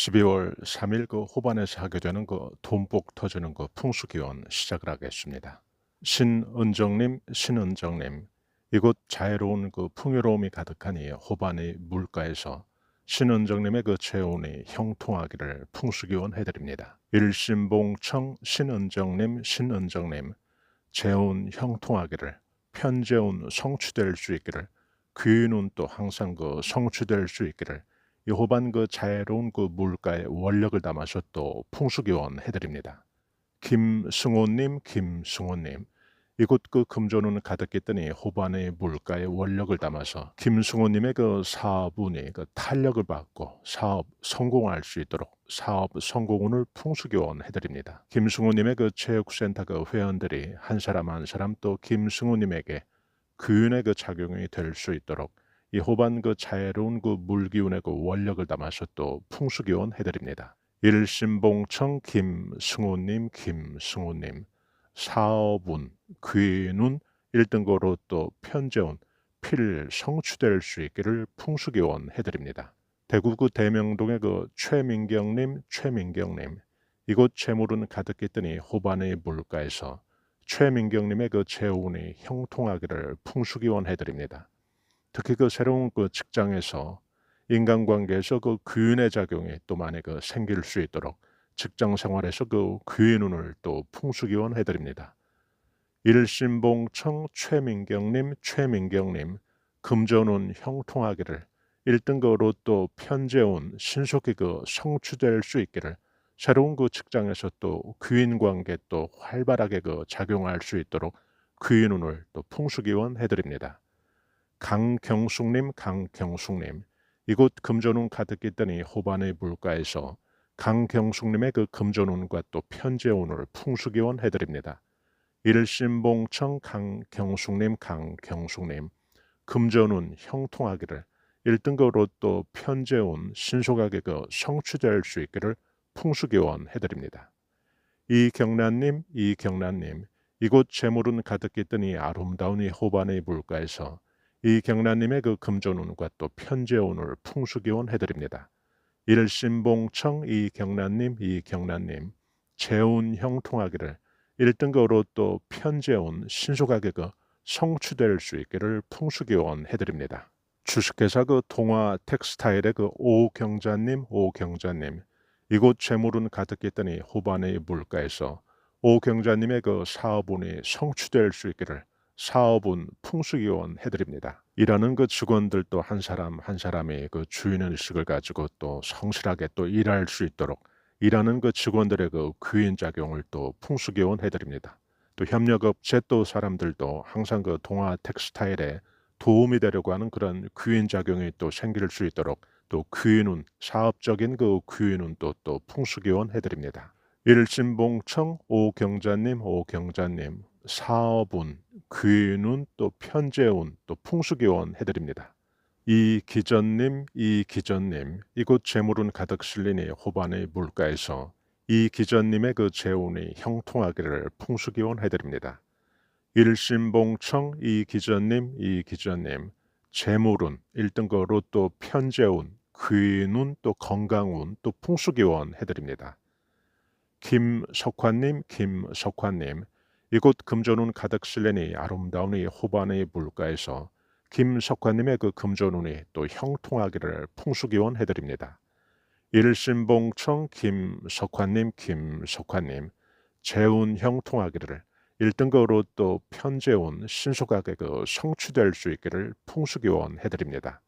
12월 3일 그 호반에서 하게 되는 그 돈복 터지는 그 풍수기원 시작을 하겠습니다. 신은정님, 신은정님, 이곳 자애로운 그 풍요로움이 가득하니 호반의 물가에서 신은정님의 그 재혼이 형통하기를 풍수기원 해드립니다. 일신봉청 신은정님, 신은정님, 재혼 형통하기를 편재혼 성취될 수 있기를 귀인은 또 항상 그 성취될 수 있기를 여호반 그 자애로운 그 물가에 원력을 담아서 또 풍수기원 해드립니다. 김승호님, 김승호님, 이곳 그 금전은 가득했더니 호반의 물가에 원력을 담아서 김승호님의 그 사업운이 그 탄력을 받고 사업 성공할 수 있도록 사업 성공운을 풍수기원 해드립니다. 김승호님의 그 체육센터 그 회원들이 한 사람 한 사람 또 김승호님에게 그윤의 그 작용이 될 수 있도록 이 호반 그 자애로운 그 물기운의 그 원력을 담아서 또 풍수기원 해드립니다. 일신봉청 김승호님, 김승호님, 사업운, 귀눈, 1등고로 또 편재운, 필 성취될 수 있기를 풍수기원 해드립니다. 대구 그 대명동의 그 최민경님, 최민경님, 이곳 재물은 가득했더니 호반의 물가에서 최민경님의 그 재운이 형통하기를 풍수기원 해드립니다. 특히 그 새로운 그 직장에서 인간관계에서 그 귀인의 작용이 또 만약 그 생길 수 있도록 직장 생활에서 그 귀의 눈을 또 풍수기원 해드립니다. 일신봉청 최민경님, 최민경님, 금전운 형통하기를 1등거로 또 편재운 신속히 그 성취될 수 있기를 새로운 그 직장에서 또 귀인 관계 또 활발하게 그 작용할 수 있도록 귀인 운을 또 풍수기원 해드립니다. 강경숙님, 강경숙님, 이곳 금전운 가득했더니 호반의 물가에서 강경숙님의 그 금전운과 또 편재운을 풍수기원 해드립니다. 일신봉청 강경숙님, 강경숙님, 금전운 형통하기를 1등급으로 또 편재운 신속하게 그 성취될 수 있기를 풍수기원 해드립니다. 이경란님, 이경란님, 이곳 재물은 가득했더니 아름다운 이 호반의 물가에서 이 경란님의 그 금전운과 또 편재운을 풍수기원 해드립니다. 일신봉청 이 경란님 이 경란님 재운 형 통하기를 1등급으로 또 편재운 신속하게 그 성취될 수 있기를 풍수기원 해드립니다. 주식회사 그 동화 텍스타일의 그 오경자님 오경자님 이곳 재물은 가득했더니 호반의 물가에서 오경자님의 그 사업운이 성취될 수 있기를 사업은 풍수기원 해드립니다. 일하는 그 직원들도 한 사람 한 사람이 그 주인 의식을 가지고 또 성실하게 또 일할 수 있도록 일하는 그 직원들의 그 귀인 작용을 또 풍수기원 해드립니다. 또 협력업체 또 사람들도 항상 그 동화 텍스타일에 도움이 되려고 하는 그런 귀인 작용이 또 생길 수 있도록 또 귀인운 사업적인 그 귀인운 또또 풍수기원 해드립니다. 일신봉청 오경자님 오경자님 사업운, 귀운, 또 편재운, 또 풍수기원 해드립니다. 이 기전님, 이 기전님, 이곳 재물은 가득 실리니 호반의 물가에서 이 기전님의 그 재운이 형통하기를 풍수기원 해드립니다. 일신봉청 이 기전님, 이 기전님, 재물운, 1등거 로또 편재운, 귀운, 또 건강운, 또 풍수기원 해드립니다. 김석환님, 김석환님, 이곳 금전운 가득 실내니 아름다운 이 호반의 물가에서 김석환님의 그 금전운이 또 형통하기를 풍수기원 해드립니다. 일신봉청 김석환님 김석환님 재운 형통하기를 1등급으로 또 편재운 신속하게 그 성취될 수 있기를 풍수기원 해드립니다.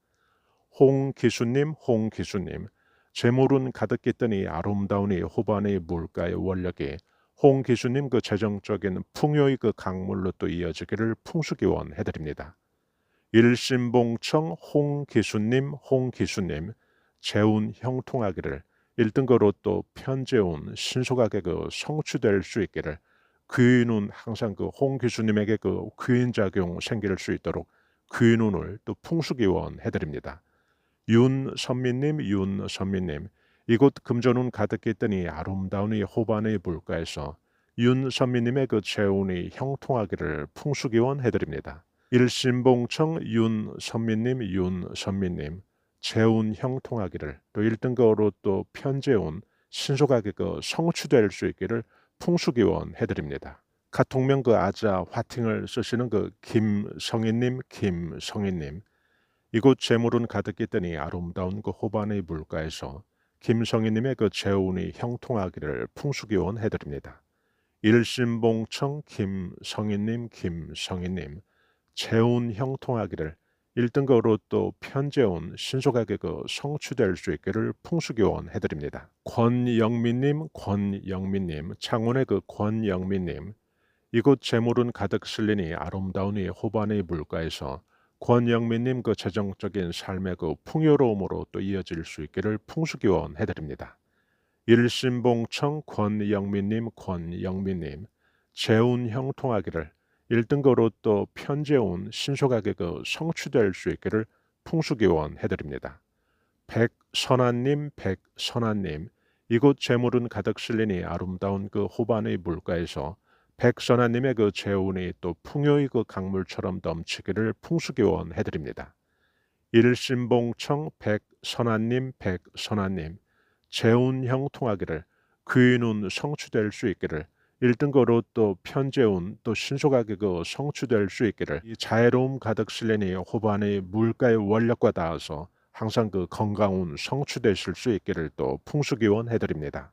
홍기수님 홍기수님 재물은 가득했더니 아름다운 이 호반의 물가의 원력이 홍 기수님 그 재정적인 풍요의 그 강물로 또 이어지기를 풍수기원 해드립니다. 일신봉청 홍 기수님, 홍 기수님 재운 형통하기를 1등거로 또 편재운 신속하게 그 성취될 수 있기를 귀인운 항상 그 홍 기수님에게 그 귀인 작용 생길 수 있도록 귀인운을 또 풍수기원 해드립니다. 윤선미님, 윤선미님 이곳 금전운 가득했더니 아름다운 이 호반의 물가에서 윤선미님의 그 재운이 형통하기를 풍수기원 해드립니다. 일신봉청 윤선미님, 윤선미님, 재운 형통하기를 또 1등거로 또 편재운 신속하게 그 성취될 수 있기를 풍수기원 해드립니다. 카톡명 그 아자 화팅을 쓰시는 그 김성인님, 김성인님. 이곳 재물은 가득했더니 아름다운 그 호반의 물가에서 김성인님의 그 재운이 형통하기를 풍수기원 해드립니다. 일심봉청 김성인님, 김성인님. 재운 형통하기를 1등급으로 또 편재운 신속하게 그 성취될 수 있기를 풍수기원 해드립니다. 권영민님, 권영민님, 창원의 그 권영민님, 이곳 재물은 가득 실리니 아름다운 이 호반의 물가에서 권영민님 그 재정적인 삶의 그 풍요로움으로 또 이어질 수 있기를 풍수기원 해드립니다. 일심봉청 권영민님 권영민님 재운 형통하기를 1등거로 또 편재운 신속하게 그 성취될 수 있기를 풍수기원 해드립니다. 백선아님 백선아님 이곳 재물은 가득 실리니 아름다운 그 호반의 물가에서 백선아님의 그 재운이 또 풍요의 그 강물처럼 넘치기를 풍수기원 해드립니다. 일심봉청 백선아님 백선아님 재운 형 통하기를 귀인운 성취될 수 있기를 1등거로 또 편재운 또 신속하게 그 성취될 수 있기를 이 자애로움 가득 실리니 호반의 물가의 원력과 닿아서 항상 그 건강운 성취되실 수 있기를 또 풍수기원 해드립니다.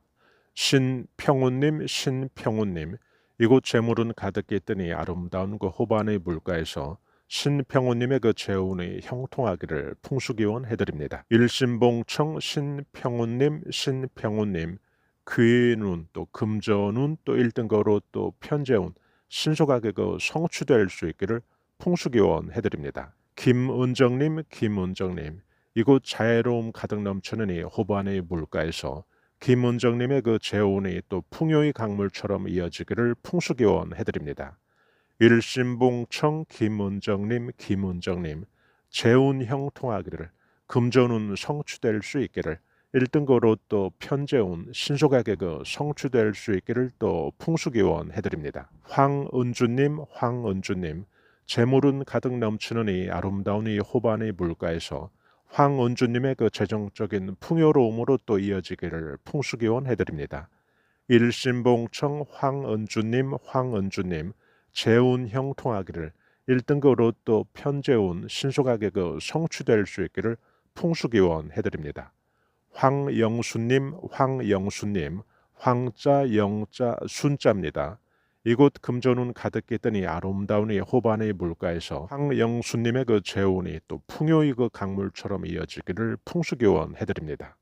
신평운님 신평운님 이곳 재물은 가득히 있더니 아름다운 그 호반의 물가에서 신평우님의 그 재운이 형통하기를 풍수기원 해드립니다. 일신봉청 신평우님 신평우님 귀눈 또 금전운 또 1등거로 또 편재운 신속하게 그 성취될 수 있기를 풍수기원 해드립니다. 김은정님 김은정님 이곳 자애로움 가득 넘치는 이 호반의 물가에서 김은정님의 그 재운이 또 풍요의 강물처럼 이어지기를 풍수기원 해드립니다. 일심봉청 김은정님 김은정님 재운 형통하기를 금전운 성취될 수 있기를 1등거로 또 편재운 신속하게 그 성취될 수 있기를 또 풍수기원 해드립니다. 황은주님 황은주님 재물은 가득 넘치는 이 아름다운 이 호반의 물가에서 황은주님의 그 재정적인 풍요로움으로 또 이어지기를 풍수기원 해드립니다. 일신봉청 황은주님 황은주님 재운 형통하기를 1등급으로 또 편재운 신속하게 그 성취될 수 있기를 풍수기원 해드립니다. 황영수님 황영수님 황자 영자 순자입니다. 이곳 금전운 가득했더니 아름다운 이 호반의 물가에서 황영수님의 그 재운이 또 풍요의 그 강물처럼 이어지기를 풍수교원 해드립니다.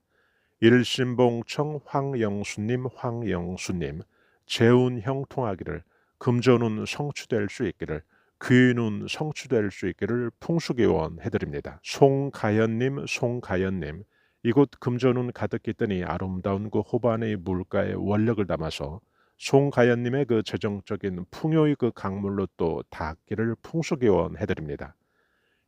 일신봉청 황영수님 황영수님 재운 형통하기를 금전운 성취될 수 있기를 귀인운 성취될 수 있기를 풍수교원 해드립니다. 송가연님 송가연님 이곳 금전운 가득했더니 아름다운 그 호반의 물가에 원력을 담아서 송가연님의 그 재정적인 풍요의 그 강물로 또 닿기를 풍수기원 해드립니다.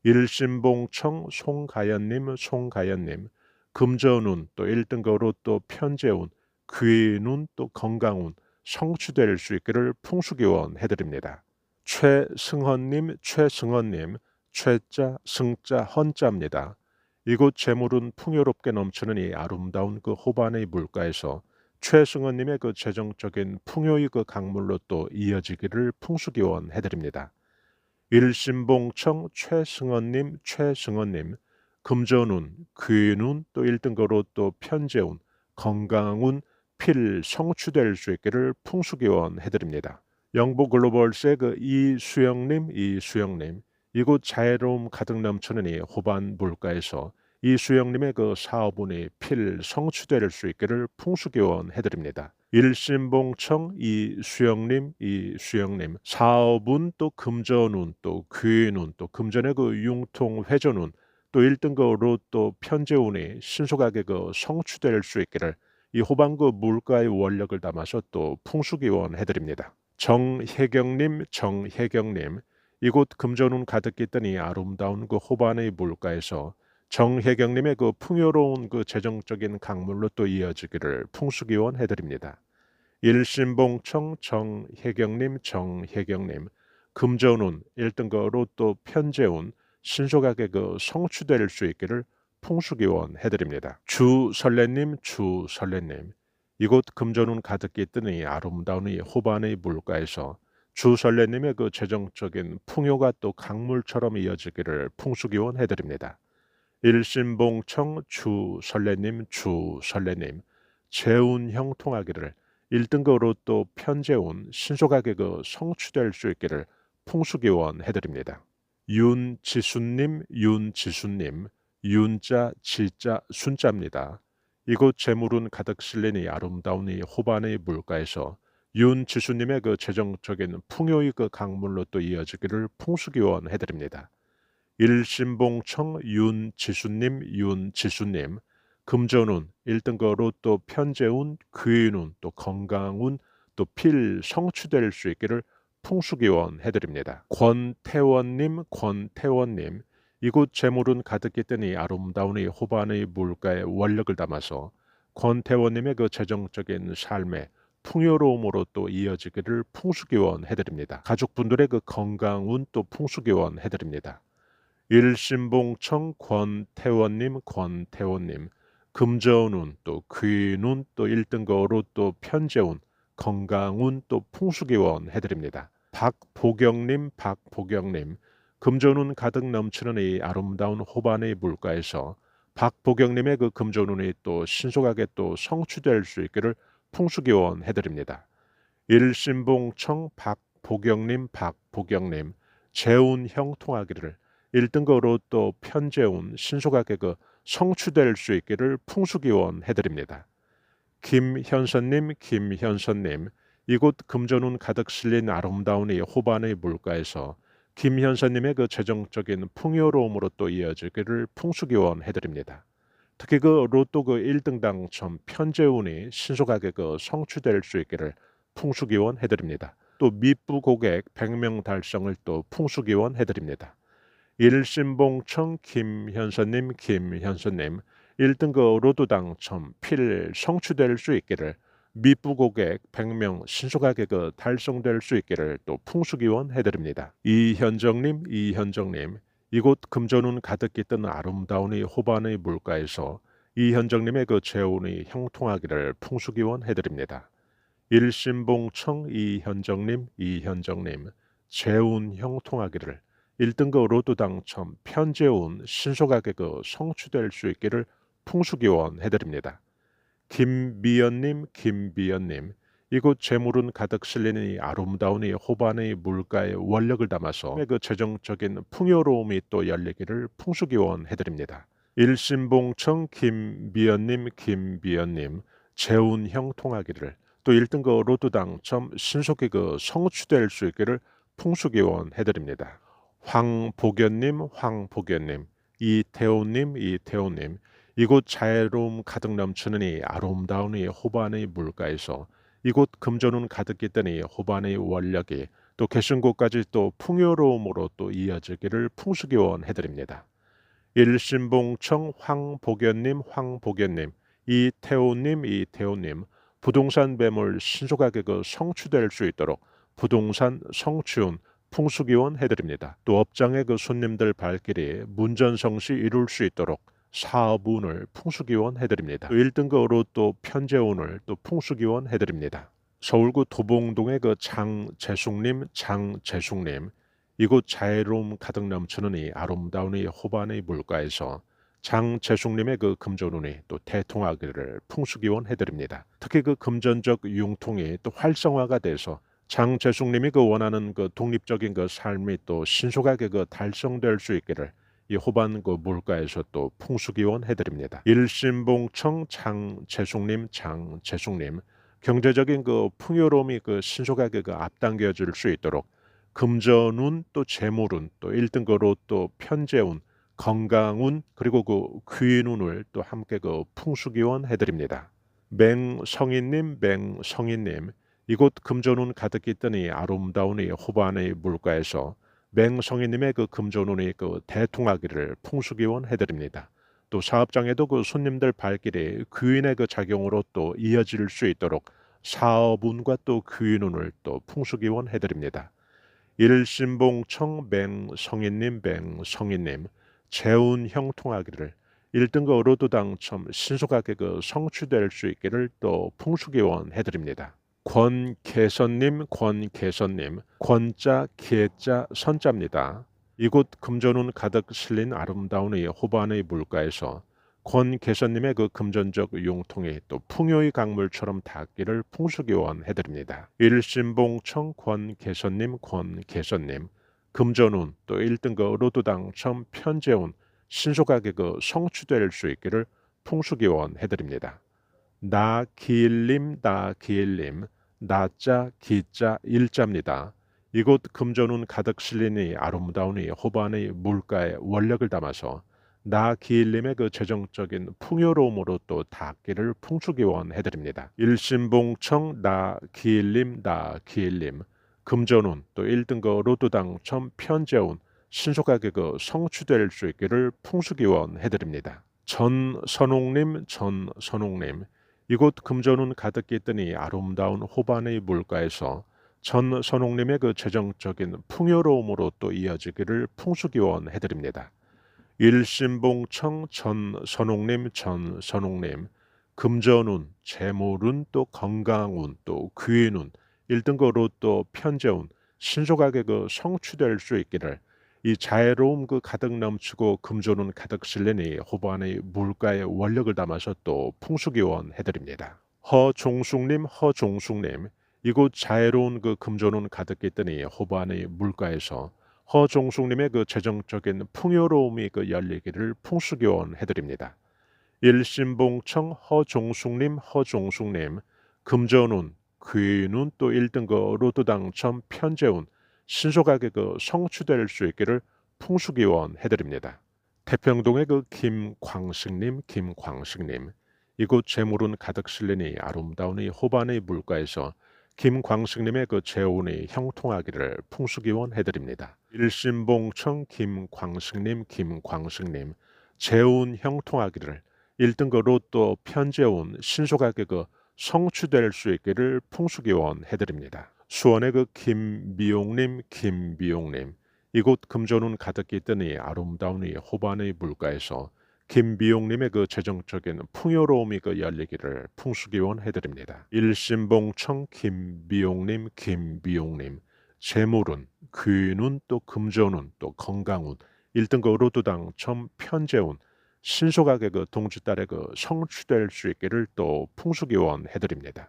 일신봉청 송가연님 송가연님 금전운 또 1등 거로 또 편재운 귀운 또 건강운 성취될 수 있기를 풍수기원 해드립니다. 최승헌님 최승헌님 최자 승자 헌자입니다. 이곳 재물은 풍요롭게 넘치는 이 아름다운 그 호반의 물가에서 최승원님의 그 재정적인 풍요의 그 강물로 또 이어지기를 풍수기원 해드립니다. 일신봉청 최승원님, 최승원님, 금전운, 귀운, 또 1등거로 또 편재운, 건강운, 필 성취될 수 있기를 풍수기원 해드립니다. 영보 글로벌스의 그 이수영님, 이수영님, 이곳 자애로움 가득 이 호반 물가에서 이수영님의 그 사업운이 필 성취될 수 있기를 풍수기원 해드립니다. 일신봉청 이수영님 이수영님 사업운 또 금전운 또 귀인운 또 금전의 그 융통 회전운 또 1등급으로 또 편재운이 신속하게 그 성취될 수 있기를 이 호반그 물가의 원력을 담아서 또 풍수기원 해드립니다. 정혜경님 정혜경님 이곳 금전운 가득 있더니 아름다운 그 호반의 물가에서 정혜경님의 그 풍요로운 그 재정적인 강물로 또 이어지기를 풍수기원 해드립니다. 일신봉청 정혜경님 정혜경님 금전운 1등거 로 또 편재운 신속하게 그 성취될 수 있기를 풍수기원 해드립니다. 주 설레님, 주 설레님. 이곳 금전운 가득히 뜨니 아름다운 이 호반의 물가에서 주 설레님의 그 재정적인 풍요가 또 강물처럼 이어지기를 풍수기원 해드립니다. 일신봉청 주 설레님, 주 설레님. 재운 형 통하기를 1등급으로 또 편재운 신속하게 그 성취될 수 있기를 풍수기원 해드립니다. 윤지순님, 윤지순님, 윤자, 지자, 순자입니다. 이곳 재물은 가득 실리니 아름다운 이 호반의 물가에서 윤지수님의 그 재정적인 풍요의 그 강물로 또 이어지기를 풍수기원 해드립니다. 일신봉청 윤지수님, 윤지수님, 금전운, 1등거 로 또 편재운, 귀인운, 또 건강운, 또 필 성취될 수 있기를 풍수기원 해드립니다. 권태원님, 권태원님, 이곳 재물은 가득히 뜨니 아름다운 이 호반의 물가에 원력을 담아서 권태원님의 그 재정적인 삶에 풍요로움으로 또 이어지기를 풍수기원 해드립니다. 가족분들의 그 건강운 또 풍수기원 해드립니다. 일신봉청 권태원님, 권태원님, 금전운 또 귀운 또 1등 거로 또 편재운, 건강운 또 풍수기원 해드립니다. 박보경님, 박보경님, 금전운 가득 넘치는 이 아름다운 호반의 물가에서 박보경님의 그 금전운이 또 신속하게 또 성취될 수 있기를 풍수기원 해드립니다. 일신봉청 박보경님, 박보경님, 재운 형 통하기를 1등급으로 또 편재운 신속하게 그 성취될 수 있기를 풍수기원 해드립니다. 김현선님, 김현선님, 이곳 금전운 가득 실린 아름다운 이 호반의 물가에서 김현선님의 그 재정적인 풍요로움으로 또 이어지기를 풍수기원 해드립니다. 특히 그 로또 그 1등 당첨 편재운이 신속하게 그 성취될 수 있기를 풍수기원 해드립니다. 또 미부 고객 100명 달성을 또 풍수기원 해드립니다. 일신봉청 김현선님 김현선님 1등 그 로또 당첨 필 성취될 수 있기를 미부 고객 100명 신속하게 그 달성될 수 있기를 또 풍수기원 해드립니다. 이현정님 이현정님 이곳 금전운 가득히 뜬 아름다운 이 호반의 물가에서 이현정님의 그 재운이 형통하기를 풍수기원 해드립니다. 일신봉청 이현정님 이현정님 재운 형통하기를 1등급 로또 당첨 편재운 신속하게 그 성취될 수 있기를 풍수기원 해드립니다. 김비연님 김비연님 이곳 재물은 가득 실리는 이 아름다운 이 호반의 물가에 원력을 담아서 그 재정적인 풍요로움이 또 열리기를 풍수기원 해드립니다. 일신봉청 김비연님 김비연님 재운 형 통하기를 또 1등급 로또 당첨 신속히 그 성취될 수 있기를 풍수기원 해드립니다. 황복연님 황복연님. 이태호님 이태호님. 이곳 자애로움 가득 넘치는 이 아름다운 이 호반의 물가에서 이곳 금전운 가득히 뜨니 호반의 원력이 또 계신 곳까지 또 풍요로움으로 또 이어지기를 풍수기원 해드립니다. 일신봉청 황복연님 황복연님. 이태호님 이태호님. 부동산 매물 신속하게 그 성취될 수 있도록 부동산 성취운 풍수기원 해드립니다. 또 업장의 그 손님들 발길이 문전성시 이룰 수 있도록 사업운을 풍수기원 해드립니다. 1등급으로 또 편재운을 또 풍수기원 해드립니다. 서울구 도봉동의 그 장재숙님, 장재숙님, 이곳 자애로움 가득 넘치는 이 아름다운 이 호반의 물가에서 장재숙님의 그 금전운이 또 대통하기를 풍수기원 해드립니다. 특히 그 금전적 융통이 또 활성화가 돼서 장재숙님이 그 원하는 그 독립적인 그 삶이 또 신속하게 그 달성될 수 있기를 이 호반 그 물가에서 또 풍수기원 해드립니다. 일신봉청 장재숙님 장재숙님 경제적인 그 풍요로움이 그 신속하게 그 앞당겨질 수 있도록 금전운 또 재물운 또 1등 거로 또 편재운 건강운 그리고 그 귀인운을 또 함께 그 풍수기원 해드립니다. 맹성인님 맹성인님 이곳 금전운 가득히 뜨니 아름다운 이 호반의 물가에서 맹성희님의 그 금전운이 그 대통하기를 풍수기원 해드립니다. 또 사업장에도 그 손님들 발길이 귀인의 그 작용으로 또 이어질 수 있도록 사업운과 또 귀인운을 또 풍수기원 해드립니다. 일신봉청 맹성희님 맹성희님 재운 형통하기를 1등급 로또 당첨 신속하게 그 성취될 수 있기를 또 풍수기원 해드립니다. 권계선님, 권계선님, 권자, 계자, 선자입니다. 이곳 금전운 가득 실린 아름다운 이 호반의 물가에서 권계선님의 그 금전적 용통이 또 풍요의 강물처럼 닿기를 풍수기원 해드립니다. 일신봉청 권계선님, 권계선님, 금전운 또 1등급 로또 당첨 편재운 신속하게 그 성취될 수 있기를 풍수기원 해드립니다. 나 기일님 나 기일님 나자 기자 일자입니다. 이곳 금전운 가득 실리니 아름다운 이 호반의 물가에 원력을 담아서 나 기일님의 그 재정적인 풍요로움으로 또 닿기를 풍수기원 해드립니다. 일신봉청 나 기일님 나 기일님 금전운 또 1등급 로또 당첨 편재운 신속하게 그 성취될 수 있기를 풍수기원 해드립니다. 전선홍님, 전선홍님, 이곳 금전운 가득히 있더니 아름다운 호반의 물가에서 전 선홍님의 그 재정적인 풍요로움으로 또 이어지기를 풍수기원 해드립니다. 일신봉청 전 선홍님, 전 선홍님, 금전운, 재물운, 또 건강운, 또 귀인운, 1등급 로또 편재운, 신속하게 그 성취될 수 있기를 이 자애로움 그 가득 넘치고 금조는 가득 실리니 호반의 물가에 원력을 담아서 또 풍수기원 해드립니다. 허종숙님, 허종숙님, 이곳 자애로운 그 금조는 가득 있더니 호반의 물가에서 허종숙님의 그 재정적인 풍요로움이 그 열리기를 풍수기원 해드립니다. 일신봉청 허종숙님, 허종숙님, 금전운, 귀눈 또 1등급 로또 당첨 편재운 신속하게 그 성취될 수 있기를 풍수기원 해드립니다. 태평동의 그 김광식님, 김광식님, 이곳 재물은 가득 실리니 아름다운 이 호반의 물가에서 김광식님의 그 재운이 형통하기를 풍수기원 해드립니다. 일신봉청 김광식님, 김광식님, 재운 형통하기를 1등급 로또 편재운 신속하게 그 성취될 수 있기를 풍수기원 해드립니다. 수원의 그 김미용님, 김미용님, 이곳 금전운 가득히 있더니 아름다운 이 호반의 물가에서 김비용님의 그 재정적인 풍요로움이 그 열리기를 풍수기원 해드립니다. 일신봉청 김비용님, 김비용님, 재물운, 귀눈, 또 금전운, 또 건강운, 1등급 로또 당첨 편재운, 신속하게 그 동주딸의 그 성취될 수 있기를 또 풍수기원 해드립니다.